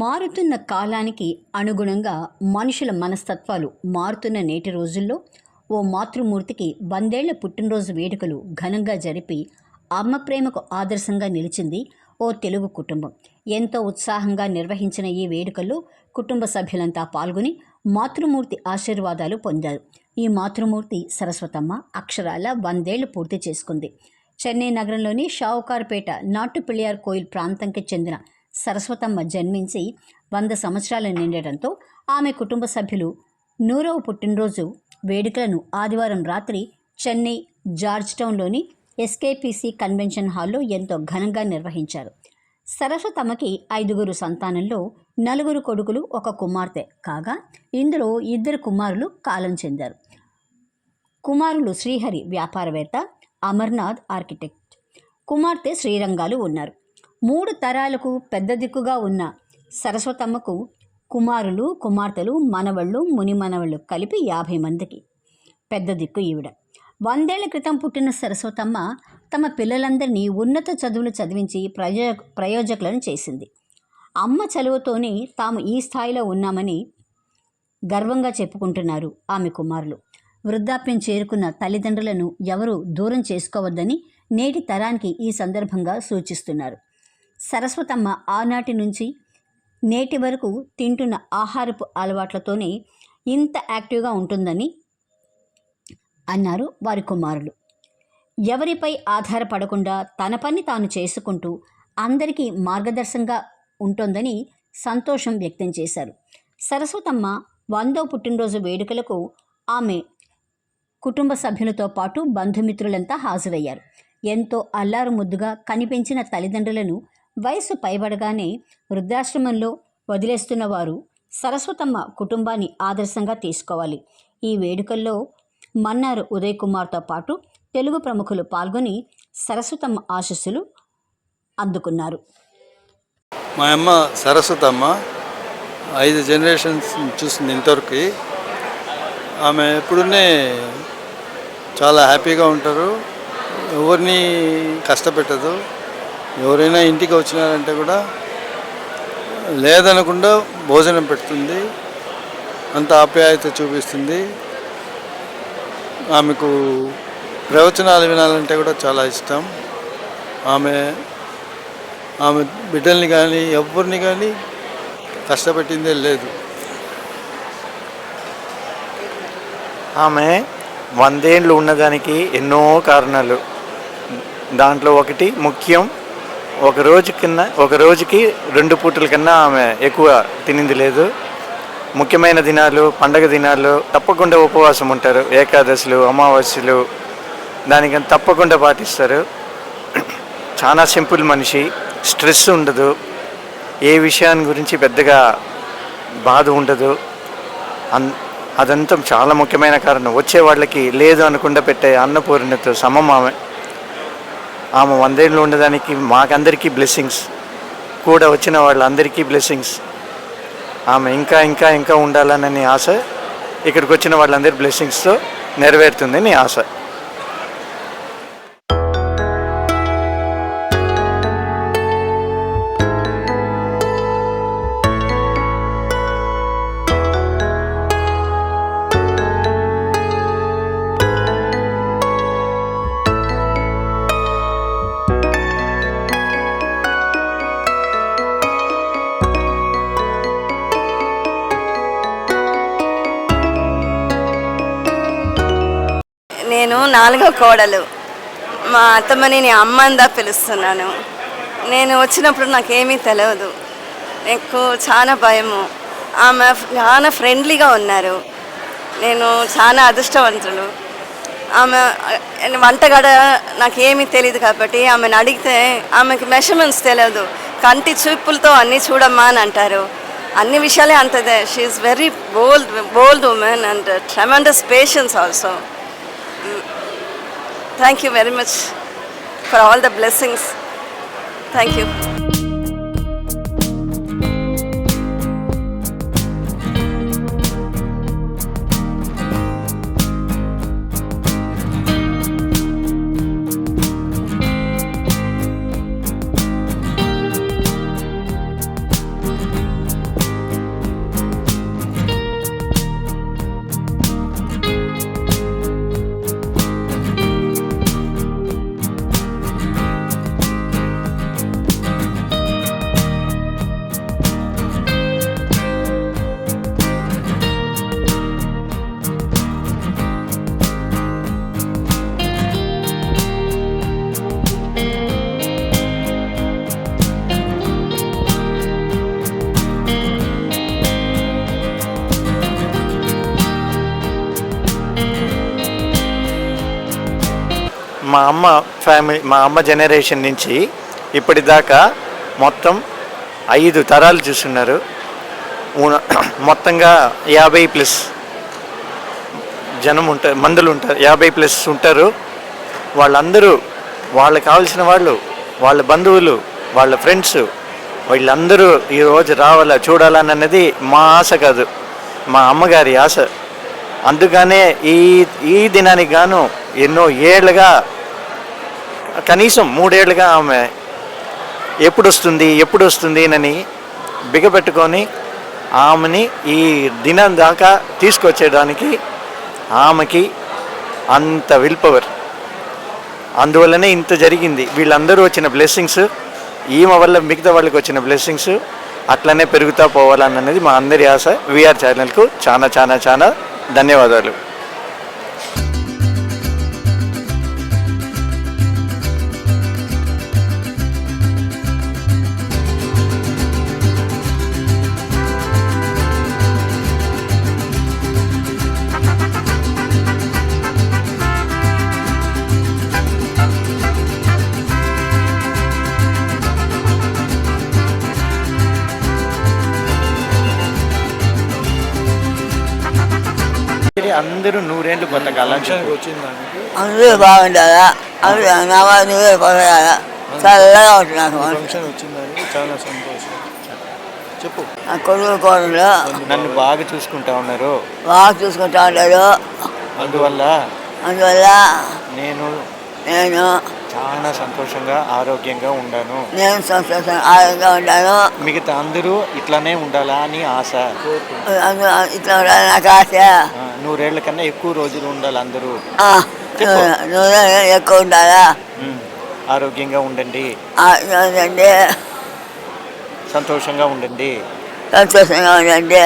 మారుతున్న కాలానికి అనుగుణంగా మనుషుల మనస్తత్వాలు మారుతున్న నేటి రోజుల్లో ఓ మాతృమూర్తికి వందేళ్ళ పుట్టినరోజు వేడుకలు ఘనంగా జరిపి అమ్మ ప్రేమకు ఆదర్శంగా నిలిచింది ఓ తెలుగు కుటుంబం. ఎంతో ఉత్సాహంగా నిర్వహించిన ఈ వేడుకల్లో కుటుంబ సభ్యులంతా పాల్గొని మాతృమూర్తి ఆశీర్వాదాలు పొందారు. ఈ మాతృమూర్తి సరస్వతమ్మ అక్షరాల వందేళ్ళు పూర్తి చేసుకుంది. చెన్నై నగరంలోని షావుకార్పేట నాటు కోయిల్ ప్రాంతంకి చెందిన సరస్వతమ్మ జన్మించి వంద సంవత్సరాలు నిండటంతో ఆమె కుటుంబ సభ్యులు నూరవ పుట్టినరోజు వేడుకలను ఆదివారం రాత్రి చెన్నై జార్జ్ టౌన్లోని ఎస్కేపీసీ కన్వెన్షన్ హాల్లో ఎంతో ఘనంగా నిర్వహించారు. సరస్వతమ్మకి ఐదుగురు సంతానంలో నలుగురు కొడుకులు ఒక కుమార్తె. కాగా ఇందులో ఇద్దరు కుమారులు కాలం చెందారు. కుమారులు శ్రీహరి వ్యాపారవేత్త అమర్నాథ్ ఆర్కిటెక్ట్. కుమార్తె శ్రీరంగాలు ఉన్నారు. మూడు తరాలకు పెద్ద దిక్కుగా ఉన్న సరస్వతమ్మకు కుమారులు కుమార్తెలు మనవళ్ళు ముని మనవళ్ళు కలిపి యాభై మందికి పెద్ద దిక్కు ఈవిడ. వందేళ్ళ క్రితం పుట్టిన సరస్వతమ్మ తమ పిల్లలందరినీ ఉన్నత చదువులు చదివించి ప్రయో ప్రయోజకులను చేసింది. అమ్మ చలువతోనే తాము ఈ స్థాయిలో ఉన్నామని గర్వంగా చెప్పుకుంటున్నారు ఆమె కుమారులు. వృద్ధాప్యం చేరుకున్న తల్లిదండ్రులను ఎవరూ దూరం చేసుకోవద్దని నేటి తరానికి ఈ సందర్భంగా సూచిస్తున్నారు. సరస్వతమ్మ ఆనాటి నుంచి నేటి వరకు తింటున్న ఆహారపు అలవాట్లతోనే ఇంత యాక్టివ్గా ఉంటుందని అన్నారు వారి కుమారులు. ఎవరిపై ఆధారపడకుండా తన పని తాను చేసుకుంటూ అందరికీ మార్గదర్శంగా ఉంటుందని సంతోషం వ్యక్తం చేశారు. సరస్వతమ్మ వందో పుట్టినరోజు వేడుకలకు ఆమె కుటుంబ సభ్యులతో పాటు బంధుమిత్రులంతా హాజరయ్యారు. ఎంతో అల్లారు ముద్దుగా కనిపించిన తల్లిదండ్రులను వయసు పైబడగానే వృద్ధాశ్రమంలో వదిలేస్తున్న వారు సరస్వతమ్మ కుటుంబాన్ని ఆదర్శంగా తీసుకోవాలి. ఈ వేడుకల్లో మన్నారు ఉదయ్ కుమార్తో పాటు తెలుగు ప్రముఖులు పాల్గొని సరస్వతమ్మ ఆశస్సులు అందుకున్నారు. మా అమ్మ సరస్వతమ్మ ఐదు జనరేషన్స్ చూసింది ఇంతవరకు. ఆమె ఎప్పుడునే చాలా హ్యాపీగా ఉంటారు. ఎవరిని కష్టపెట్టదు. ఎవరైనా ఇంటికి వచ్చినారంటే కూడా లేదనకుండా భోజనం పెడుతుంది. అంత ఆప్యాయత చూపిస్తుంది. ఆమెకు ప్రవచనాలు వినాలంటే కూడా చాలా ఇష్టం. ఆమె ఆమె బిడ్డల్ని కానీ ఎవరిని కానీ కష్టపెట్టిందే లేదు. ఆమె వందేళ్ళు ఉన్నదానికి ఎన్నో కారణాలు. దాంట్లో ఒకటి ముఖ్యం ఒక రోజు కింద ఒక రోజుకి రెండు పూటల కన్నా ఆమె ఎక్కువ తినింది లేదు. ముఖ్యమైన దినాలు పండగ దినాలు తప్పకుండా ఉపవాసం ఉంటారు. ఏకాదశులు అమావాస్యలు దానికి తప్పకుండా పాటిస్తారు. చాలా సింపుల్ మనిషి స్ట్రెస్ ఉండదు. ఏ విషయాన్ని గురించి పెద్దగా బాధ ఉండదు. అన్ అదంతా చాలా ముఖ్యమైన కారణం. వచ్చే వాళ్ళకి లేదు అనకుండా పెట్టే అన్నపూర్ణతో సమం ఆమె. ఆమె వందేళ్ళు ఉండడానికి మాకందరికీ బ్లెస్సింగ్స్ కూడా వచ్చిన వాళ్ళందరికీ బ్లెస్సింగ్స్ ఆమె ఇంకా ఇంకా ఇంకా ఉండాలనని ఆశ ఇక్కడికి వచ్చిన వాళ్ళందరి బ్లెస్సింగ్స్తో నెరవేరుతుందని ఆశ. నాలుగో కోడలు. మా అత్తమ్మని నేను అమ్మందా పిలుస్తున్నాను. నేను వచ్చినప్పుడు నాకేమీ తెలియదు నాకు చాలా భయము. ఆమె చాలా ఫ్రెండ్లీగా ఉన్నారు. నేను చాలా అదృష్టవంతులు. ఆమె వంటగడ నాకేమీ తెలియదు కాబట్టి ఆమెను అడిగితే ఆమెకి మెషర్మెంట్స్ తెలియదు కంటి చూపులతో అన్నీ చూడమ్మా అని అంటారు. అన్ని విషయాలే అంతదే. She's very bold bold women and tremendous patience also Thank you very much for all the blessings. Thank you. మా అమ్మ ఫ్యామిలీ మా అమ్మ జనరేషన్ నుంచి ఇప్పటిదాకా మొత్తం ఐదు తరాలు చూస్తున్నారు. మొత్తంగా యాభై ప్లస్ జనం ఉంటారు మందులు ఉంటారు. యాభై ప్లస్ ఉంటారు. వాళ్ళందరూ వాళ్ళకి కావాల్సిన వాళ్ళు వాళ్ళ బంధువులు వాళ్ళ ఫ్రెండ్స్ వీళ్ళందరూ ఈరోజు రావాలా చూడాలన్నది అన్నది మా ఆశ కాదు. మా అమ్మగారి ఆశ. అందుకనే ఈ ఈ దినానికి గాను ఎన్నో ఏళ్ళుగా కనీసం మూడేళ్ళుగా ఆమె ఎప్పుడు వస్తుంది ఎప్పుడు వస్తుంది అని బిగపెట్టుకొని ఆమెని ఈ దినం దాకా తీసుకొచ్చేయడానికి ఆమెకి అంత విల్ పవర్. అందువల్లనే ఇంత జరిగింది. వీళ్ళందరూ వచ్చిన బ్లెస్సింగ్స్ ఈమె వల్ల మిగతా వాళ్ళకి వచ్చిన బ్లెస్సింగ్స్ అట్లనే పెరుగుతూ పోవాలన్నది మా అందరి ఆశ. విఆర్ ఛానల్కు చాలా చాలా చాలా ధన్యవాదాలు. అందరూ నూరేళ్ళు బతకాలని చెప్పు. వచ్చిందానికి అందరూ బాగుండాలా అందరూ నవ్వా నువ్వే కొనగాల చల్లగా. ఫంక్షన్ వచ్చిందానికి చాలా సంతోషం. చెప్పు. నా కొడుకు కోడలు. నన్ను బాగా చూసుకుంటా ఉన్నారు. బాగా చూసుకుంటా ఉంటాడు. అందువల్ల అందువల్ల నేను నేను చాలా సంతోషంగా ఆరోగ్యంగా ఉండాను. నేను సంతోషం ఆరోగ్యంగా ఉంటాను. మిగతా అందరూ ఇట్లానే ఉండాలా అని ఆశ. ఇట్లా ఉండాలి నాకు ఆశ. ఆ, నూరేళ్ళ కన్నా ఎక్కువ రోజులు ఉండాలి అందరూ. ఎక్కువ ఉండాలా? ఆరోగ్యంగా ఉండండి. సంతోషంగా ఉండండి. సంతోషంగా ఉండండి.